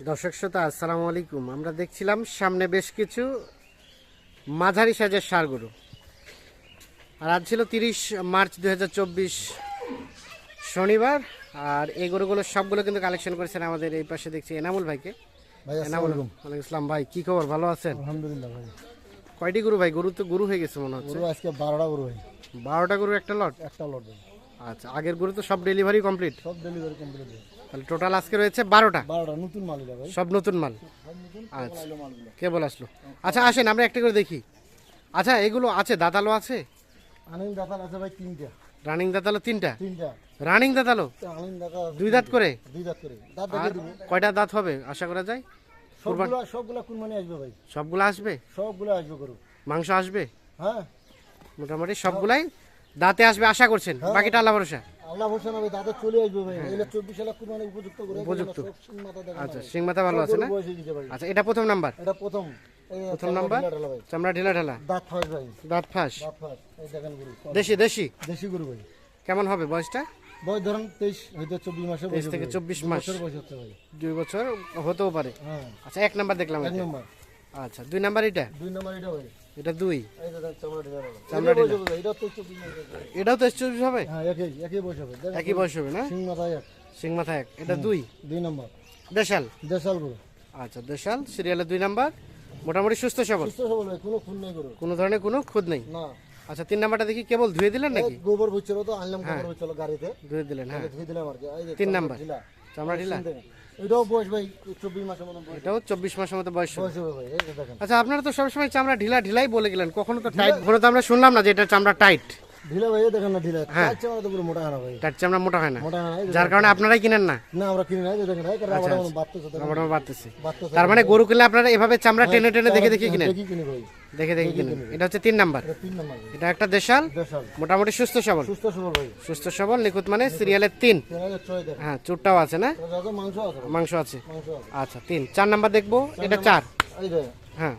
দর্শক শ্রোতা আসসালামু আলাইকুম। আমরা দেখছিলাম সামনে বেশ কিছু মাঝারি সাইজের সার গরু আর আজ ছিল তিরিশ মার্চ দুই হাজার চব্বিশ শনিবার আর এই গরুগুলো সবগুলো কিন্তু কালেকশন করেছেন আমাদের এই পাশে দেখছি এনামুল ভাইকে। এনামুল ওয়ালাইকুম ইসলাম ভাই কি খবর? ভালো আছেন? আলহামদুলিল্লাহ ভাই। কয়টি গরু ভাই? গরু তো গরু হয়ে গেছে মনে হচ্ছে। আজকে বারোটা গরু ভাই। বারোটা গরু একটা লট একটা লট ভাই। আচ্ছা আগের গরু তো সব ডেলিভারি কমপ্লিট সব ডেলিভারি কমপ্লিট তাহলে টোটাল আজকে রয়েছে বারোটা? বারোটা নতুন মালিকা ভাই। সব নতুন মাল? আচ্ছা। আইলো মালগুলো। কে বলে আসলো। আচ্ছা আসেন আমরা একটা করে দেখি। আচ্ছা এগুলো আছে দাঁতালো আছে? আনিন দাতাল আছে ভাই তিনটা। রানিং দাঁতালো তিনটা? তিনটা। রানিং দাঁতালো তো আনিন দুই দাঁত করে? দুই দাঁত করে। দাঁত দেখে দিব। কয়টা দাঁত হবে আশা করা যায়? সবগুলা সবগুলা কোন মানে আসবে ভাই। সবগুলো আসবে? সবগুলো আসবে গরু। মাংস আসবে? হ্যাঁ। মোটামুটি সবগুলাই দাঁতে আসবে আশা করছেন? বাকিটা আল্লাহ ভরসা? আল্লাহ ভরসা না দাঁতে চলে আসবে ভাই। এগুলো চব্বিশ লাখ কোন মানে উপযুক্ত করে উপযুক্ত। সব সিং মাথা দেখা আচ্ছা সিং মাথা ভালো আছে না? আচ্ছা এটা প্রথম নাম্বার? এটা প্রথম। প্রথম নাম্বার? চামড়া ঢিলা ঢালা? দাঁত ফাঁস ভাই। দাঁত ফাঁস? দাঁত ফাঁস। এই দেখেন গরু দেশি দেশি? দেশি গরু ভাই। কেমন হবে বয়সটা? বয়স ধরেন তেইশ হয়তো চব্বিশ মাসে তেইশ থেকে চব্বিশ মাস। বছর বয়স হচ্ছে ভাই। দুই বছর হতেও পারে। হ্যাঁ। আচ্ছা এক নাম্বার দেখলাম এক। আচ্ছা দুই নাম্বার এটা? দুই নম্বর এটা ভাই। এটা দুই। এটাও হবে চব্বিশ হ্যাঁ একই বয়স হবে। না? সিং এক। সিং মাথা এক। এটা দুই? দুই নম্বর। দেশাল? দেশাল গরু। আচ্ছা দেশাল। দুই নাম্বার। মোটামুটি সুস্থ সবল? সুস্থ সবল কোনো খুন নেই গরু কোনো ধরনের কোনো খুদ নেই? না। আচ্ছা তিন নাম্বারটা দেখি কেবল ধুয়ে দিলেন নাকি? গোবর বুঝছিল তো আনলাম গোবর বুঝছিল গাড়িতে। ধুয়ে দিলেন হ্যাঁ। ধুয়ে দিলাম আর কি। তিন নাম্বার। চামড়া ঢিলা? এটাও বয়স ভাই চব্বিশ মাসের মতো এটাও চব্বিশ মাসের মতো বয়স আচ্ছা আপনারা তো সবসময় চামড়া ঢিলা ঢিলাই বলে গেলেন কখনো তো টাইট ভরে তো আমরা শুনলাম না যে এটা চামড়া টাইট ঢিলা ভাই দেখেন না ঢিলা। হ্যাঁ। চামড়া তো পুরো মোটা হয় না ভাই টাইট চামড়া মোটা হয় না। মোটা হয় না যার কারণে আপনারাই কিনেন না? না আমরা কিনি না দেখেন এই রাবার আমার বাড়তেছে দেখেন। আমার বাড়তেছে বাড়তেছে তার মানে গরু কিনলে আপনারা এভাবে চামড়া টেনে টেনে দেখে দেখে কিনেন? দেখি কিনি ভাই। দেখে দেখে কিনেন। এটা হচ্ছে তিন নাম্বার। এটা তিন নম্বর এটা একটা দেশাল। দেশাল। মোটামুটি সুস্থ সবল। সুস্থ সবল ভাই। সুস্থ সবল নিখুঁত মানে সিরিয়ালের তিন। হ্যাঁ চুরটাও আছে না? মাংস আছে মাংস আছে। আচ্ছা তিন। চার নাম্বার দেখব এটা চার। হ্যাঁ।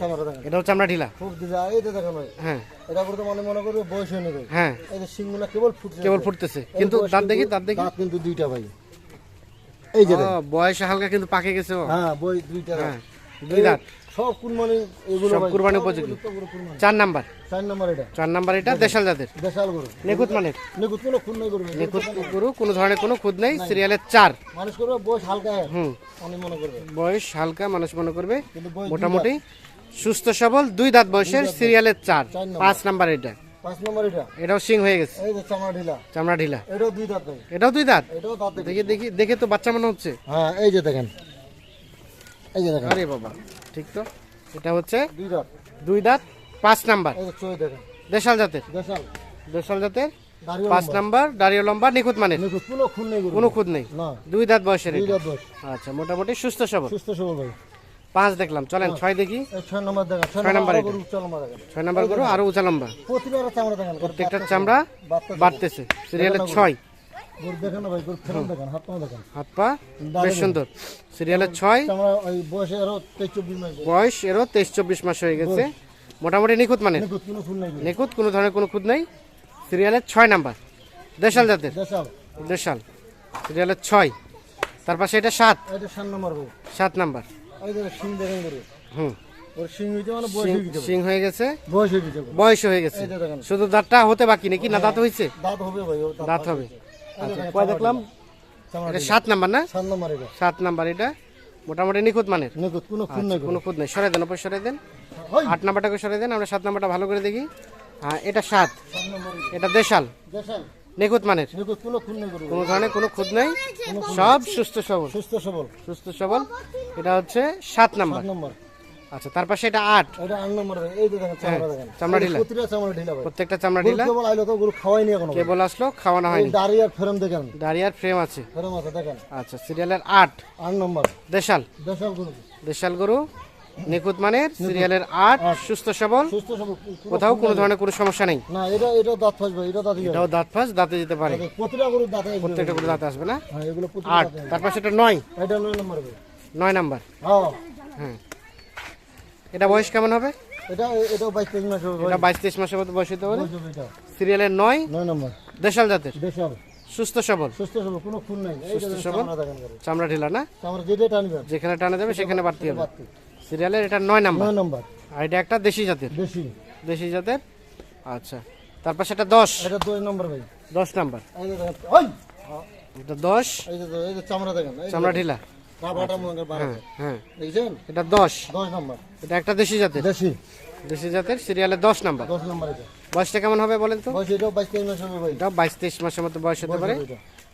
চামড়া দেখেন। ঢিলা। খুব দিদা এই যে দেখেন হ্যাঁ। এটা করে তো মনে মনে করবে বয়স হয়ে ভাই হ্যাঁ। এই যে সিংগুলা কেবল ফুটছে কেবল ফুটতেছে। কিন্তু দাঁত দেখি দাঁত দেখি। দাঁত কিন্তু দুইটা ভাই। এই যে। বয়স হালকা কিন্তু পাকে গেছে হ্যাঁ দুইটা। হ্যাঁ। দুই দাঁত? সব কুরবানি এগুলো সব কুরবানি উপযোগী। উপযুক্ত গরু কুরবানি। চার নাম্বার। চার নম্বর এটা। চার নাম্বার এটা দেশাল জাতের। দেশাল গরু। নিখুঁত মানের। নিকুত কোনো খুন নেই গরু নিখুঁত গরু। কোনো ধরনের কোনো খুদ নেই সিরিয়ালের চার। মানুষ করবে বয়স হালকা। হুম। অনেক মনে করবে। বয়স হালকা মানুষ মনে করবে। মোটামুটি সুস্থ সবল দুই দাঁত বয়সের সিরিয়ালের চার। পাঁচ নাম্বার এটা। পাঁচ নম্বর এটা। এটাও সিং হয়ে গেছে। এই যে চামড়া ঢিলা। চামড়া ঢিলা। এটাও দুই দাঁত এটাও দুই দাঁত? এটাও দাঁত দেখি দেখি দেখি দেখে তো বাচ্চা মনে হচ্ছে। হ্যাঁ এই যে দেখেন। এই যে দেখেন। আরে বাবা ঠিক তো? এটা হচ্ছে দুই দাঁত। দুই দাঁত পাঁচ নাম্বার। দেশাল জাতের? দেশাল। দেশাল জাতের? পাঁচ নাম্বার দাঁড়িয়ে লম্বা নিখুঁত নিকুত কোনো খুদ নেই দুই দাঁত বয়সের আচ্ছা মোটামুটি সুস্থ সবল। সুস্থ সবল ভাই। পাঁচ দেখলাম চলেন ছয় দেখি। ছয় নম্বর ছয় নম্বর গরু উচ্চ ছয় নাম্বার গরু আরও উঁচা লম্বা প্রত্যেকটার চামড়া। বাড়তেছে। সিরিয়ালের ছয়। গরু দেখেন না ভাই গরু ফেরন দেখেন হাত পা দেখেন। হাত পা বেশ সুন্দর। সিরিয়ালের ছয়। ওই বয়সে তেইশ চব্বিশ মাস বয়স। এরও তেইশ চব্বিশ মাস হয়ে গেছে। মোটামুটি নিখুঁত মানে? নিখুঁত কোনো ধরনের কোনো খুঁত নেই। সিরিয়ালের ছয় নাম্বার। দেশাল জাতের? দেশাল। সিরিয়ালের ছয়। তার পাশে এটা সাত। সাত নম্বর নাম্বার। হুম। সিং মানে হয়ে গেছে। সিং হয়ে গেছে। বয়স হয়ে গেছে হয়ে শুধু দাঁতটা হতে বাকি নাকি না দাঁত হয়েছে? দাঁত হবে দাঁত হবে। আচ্ছা কয় দেখলাম? এটা সাত নাম্বার না? সাত নম্বর এটা। সাত নাম্বার এটা। মোটামুটি নিখুঁত মানের? নিকুত কোনো খুন নেই কোনো। খুঁত নেই। সরাই দেন ওপর সরাই দেন। আট নাম্বারটাকে সরাই দেন আমরা সাত নাম্বারটা ভালো করে দেখি। হ্যাঁ এটা সাত। এটা। দেশাল। দেশাল। নিখুঁত মানের? কোনো ধরনের কোনো খুঁত নেই। সব সুস্থ সবল। সুস্থ সবল। সুস্থ সবল। এটা হচ্ছে সাত নম্বর। আচ্ছা তার পাশে এটা আট। এটা আট নম্বর এই যে দেখেন চামড়া দেখেন। চামড়া ঢিলা। প্রতিটা চামড়া ঢিলা প্রত্যেকটা চামড়া ঢিলা কেবল আইলো তো গরু খাওয়াইনি এখনও কেবল আসলো খাওয়ানো হয়নি। আর ফেরম দেখেন। দাঁড়িয়ার ফ্রেম আছে। ফেরম আছে দেখেন। আচ্ছা সিরিয়ালের আট। আট নম্বর। দেশাল। দেশাল গরু। দেশাল গরু নিখুঁত মানের সিরিয়ালের আট সুস্থ সবল। সুস্থ সবল কোথাও কোনো ধরনের কোনো সমস্যা নেই। না এটা এটা দাঁত ফাঁসবে এটা দাঁত। এটাও দাঁত ফাঁস দাঁতে যেতে পারে। প্রতিটা গরু দাঁত আসবে। প্রত্যেকটা করে দাঁতে আসবে না? হ্যাঁ এগুলো আট। দাঁতে আসবে। তার পাশে এটা নয়। এটা নয় নম্বর নয় নাম্বার। হ্যাঁ। হ্যাঁ। এটা বয়স কেমন হবে? এটা এটাও বাইশ তেইশ মাস হবে এটা বাইশ তেইশ মাসের মতো বয়স হতে পারে সিরিয়ালের নয়? নয় নম্বর। দেশাল জাতের? দেশাল। সুস্থ সবল? সুস্থ সবল কোনো খুন নাই। সুস্থ সবল? চামড়া ঢিলা না? চামড়া যেটা টানবেন যেখানে টানা যাবে সেখানে বাড়তি হবে। সিরিয়ালের এটা নয় নাম্বার? নয় নম্বর। আর এটা একটা দেশি জাতের? বেশি দেশি জাতের? আচ্ছা। তারপর সেটা দশ? এটা দুই নম্বর ভাই। দশ নাম্বার। এটা দশ? এই যে এই যে চামড়া দেখেন চামড়া ঢিলা? বারো হ্যাঁ হ্যাঁ। এটা দশ। দশ নম্বর। এটা একটা দেশি জাতের? দেশি। দেশি জাতের সিরিয়ালে দশ নাম্বার। দশ নম্বর বয়সটা কেমন হবে বলেন তো? এটা বাইশ তেইশ মাসের মতো বয়স হতে পারে।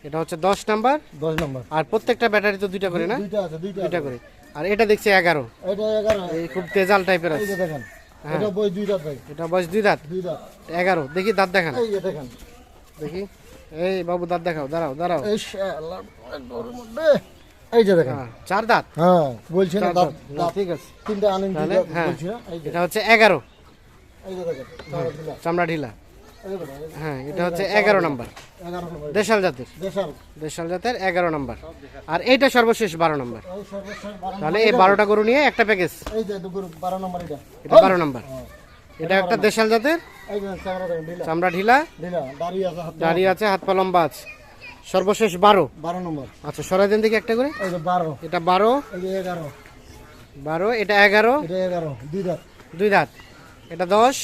এটা। হচ্ছে দশ নাম্বার। দশ নম্বর। আর প্রত্যেকটা ব্যাটারি তো দুইটা করে না? দুইটা করে। আর এটা দেখছি এগারো। এই খুব তেজাল টাইপের আছে। এটা বই দুই দাঁত এটা বয়স দুই দাঁত? এগারো। দেখি দাঁত দেখান। দেখি। এই বাবু দাঁত দেখাও দাঁড়াও দাঁড়াও। এই যে দেখেন। হ্যাঁ, চার দাঁত। হ্যাঁ বলছি না দাঁত ঠিক আছে। তিনটা আনেন তাহলে, হ্যাঁ। বলছি না এটা হচ্ছে এগারো। চামড়া ঢিলা। হ্যাঁ এটা হচ্ছে এগারো নাম্বার। দেশাল জাতের। দেশাল। জাতের এগারো নাম্বার। আর এইটা সর্বশেষ বারো নাম্বার। তাহলে এই বারোটা গরু নিয়ে একটা প্যাকেজ এটা। বারো নাম্বার। হ্যাঁ। এটা একটা দেশাল জাতের। চামড়া ঢিলা। দাঁড়িয়ে আছে হাত পা লম্বা আছে। সর্বশেষ বারো। বারো নম্বর। আচ্ছা সরাই দেন দেখি একটা করে। বারো। এটা বারো। এগারো। বারো এটা এগারো। এটা এগারো। দুই দাঁত। দুই দাঁত। এটা দশ।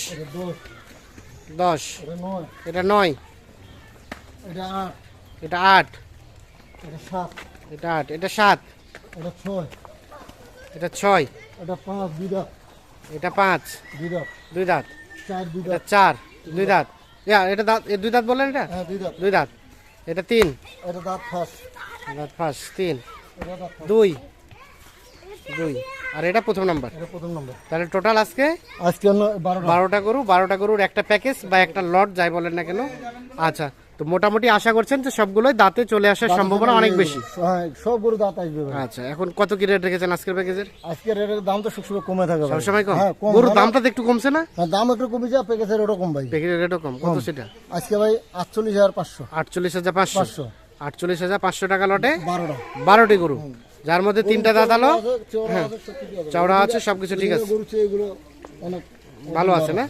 দশ। এটা নয়। এটা আট। এটা আট। এটা সাত। এটা আট। এটা সাত। এটা ছয়। এটা ছয়। এটা পাঁচ। দুই দাঁত। এটা পাঁচ। দুই দাঁত। দুই দাঁত। চার দুই দাঁত। চার। দুই দাঁত। এটা দাঁত দুই দাঁত বললেন এটা? হ্যাঁ দুই দাঁত। দুই দাঁত। এটা তিন? এটা দাঁত ফার্স্ট তিন। দুই? দুই। আর এটা প্রথম নাম্বার? এটা প্রথম নাম্বার। তাহলে টোটাল আজকে? আজকে বারোটা। বারোটা গরু বারোটা গরুর একটা প্যাকেজ বা একটা লট যাই বলেন না কেন? আচ্ছা তো মোটামুটি আশা করছেন যে সবগুলোই দাঁতে চলে আসার সম্ভাবনা অনেক বেশি। হ্যাঁ সব দাঁত আসবে ভাই। আচ্ছা এখন কত কি রেট রেখেছেন আজকের প্যাকেজের আজকের রেটের দাম তো সবসময় কমে থাকে ভাই। সবসময় কম? হ্যাঁ কম। গরুর দামটা তো একটু কমছে না? হ্যাঁ, দাম একটু কমে যায় প্যাকেজের ওটা কম ভাই। প্যাকেজের রেটও কম। কত সেটা? আজকে ভাই আটচল্লিশ হাজার পাঁচশো। আটচল্লিশ হাজার পাঁচশো? পাঁচশো। আটচল্লিশ হাজার পাঁচশো টাকা লটে? বারোটা। বারোটি গরু। যার মধ্যে তিনটা আছে, কিছু আছে। চওড়া আছে সবকিছু ঠিক আছে। এগুলো অনেক ভালো আছে না?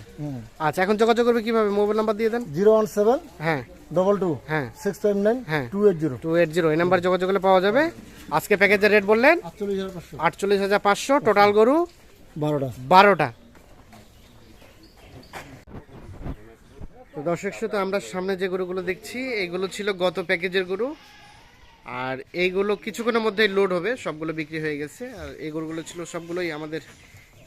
আচ্ছা এখন যোগাযোগ করবে কীভাবে? মোবাইল নাম্বার দিয়ে দেন। জিরো ওয়ান সেভেন হ্যাঁ। ডবল টু হ্যাঁ। সিক্স ফাইভ নাইন হ্যাঁ। Two eight zero. Two eight zero এই নাম্বার যোগাযোগ করলে পাওয়া যাবে। আজকে প্যাকেজের রেট বললেন? আটচল্লিশ হাজার পাঁচশো। টোটাল গরু? বারোটা। বারোটা। তো দর্শক শ্রোতা আমরা সামনে যে গরুগুলো দেখছি এইগুলো ছিল গত প্যাকেজের গরু। আর এইগুলো কিছুক্ষণের মধ্যেই লোড হবে সবগুলো বিক্রি হয়ে গেছে। আর এই গরুগুলো ছিল সবগুলোই আমাদের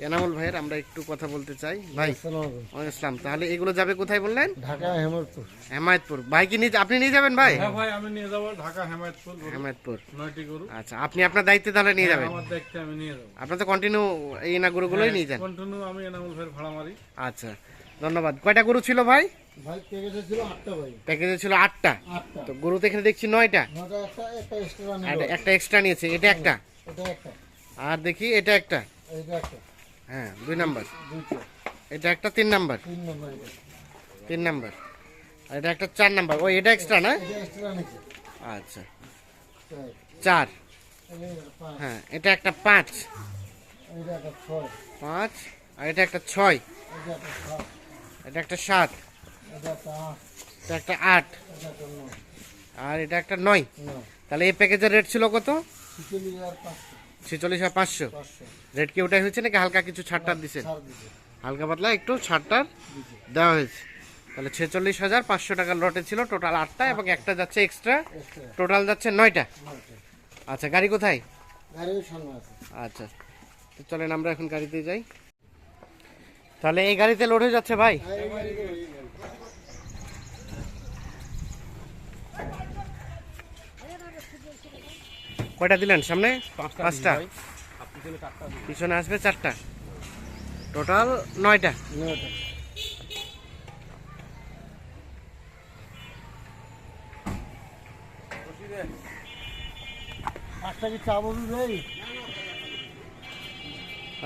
এনামুল ভাইয়ের আমরা একটু কথা বলতে চাই। ভাই আসসালামু ওয়ালাইকুম আসসালাম। তাহলে এগুলো যাবে কোথায় বললেন? ঢাকা হেমরপুর হেমায়তপুর। ভাই কি নিয়ে আপনি নিয়ে যাবেন ভাই? হ্যাঁ ভাই আমি নিয়ে যাব ঢাকা হেমায়তপুর হেমায়তপুর। নয়টি গরু। আচ্ছা আপনি আপনার দায়িত্বে তাহলে নিয়ে যাবেন। আমার দেখতে আমি নিয়ে যাব। আপনার তো কন্টিনিউ এই না গরুগুলোই নিয়ে যান। কন্টিনিউ আমি এনামুল ভাইয়ের ভাড়া মারি আচ্ছা ধন্যবাদ। কয়টা গরু ছিল ভাই? ভাই প্যাকেজে ছিল আটটা ভাই। প্যাকেজে ছিল আটটা? আটটা। তো গরু তো এখানে দেখছি নয়টা। নয়টা একটা একটা এক্সট্রা আর একটা এক্সট্রা নিয়েছে। এটা একটা? এটা একটা। আর দেখি এটা একটা? এটা একটা। হ্যাঁ দুই নাম্বার এটা একটা তিন নাম্বার তিন নম্বর আর এটা একটা চার নাম্বার ও এটা এক্সট্রা না আচ্ছা চার। হ্যাঁ এটা একটা পাঁচ পাঁচ আর এটা একটা ছয় এটা একটা সাত এটা একটা আট আর এটা একটা নয় তাহলে এই প্যাকেজের রেট ছিল কত ছিচল্লিশ হাজার পাঁচশো। রেট কি ওটাই হয়েছে নাকি হালকা কিছু ছাড়টার দিছে। হালকা পাতলা একটু ছাড়টার দেওয়া হয়েছে। তাহলে ছেচল্লিশ হাজার পাঁচশো টাকার লটে ছিল টোটাল আটটা এবং একটা যাচ্ছে এক্সট্রা টোটাল যাচ্ছে নয়টা। আচ্ছা গাড়ি কোথায়? আচ্ছা তো চলেন আমরা এখন গাড়িতে যাই। তাহলে এই গাড়িতে লোড হয়ে যাচ্ছে ভাই আর এই গাড়িতে ওই গাড়ি। কয়টা দিলেন সামনে? পাঁচটা পিছনে আসবে চারটা। টোটাল নয়টা।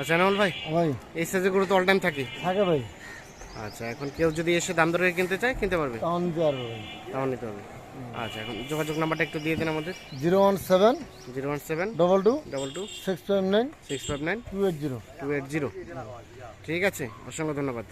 আচ্ছা ভাই। ভাই। এই সাইজের গরু তো অল টাইম থাকে? থাকে ভাই। আচ্ছা এখন কেউ যদি এসে দাম দরে কিনতে চায় কিনতে পারবে? টাউন দিতে পারব নিতে হবে। আচ্ছা এখন যোগাযোগ নাম্বারটা একটু দিয়ে দিন আমাদের। Zero one seven zero one seven double two double two six five nine six five nine two eight zero two eight zero. ঠিক আছে অসংখ্য ধন্যবাদ।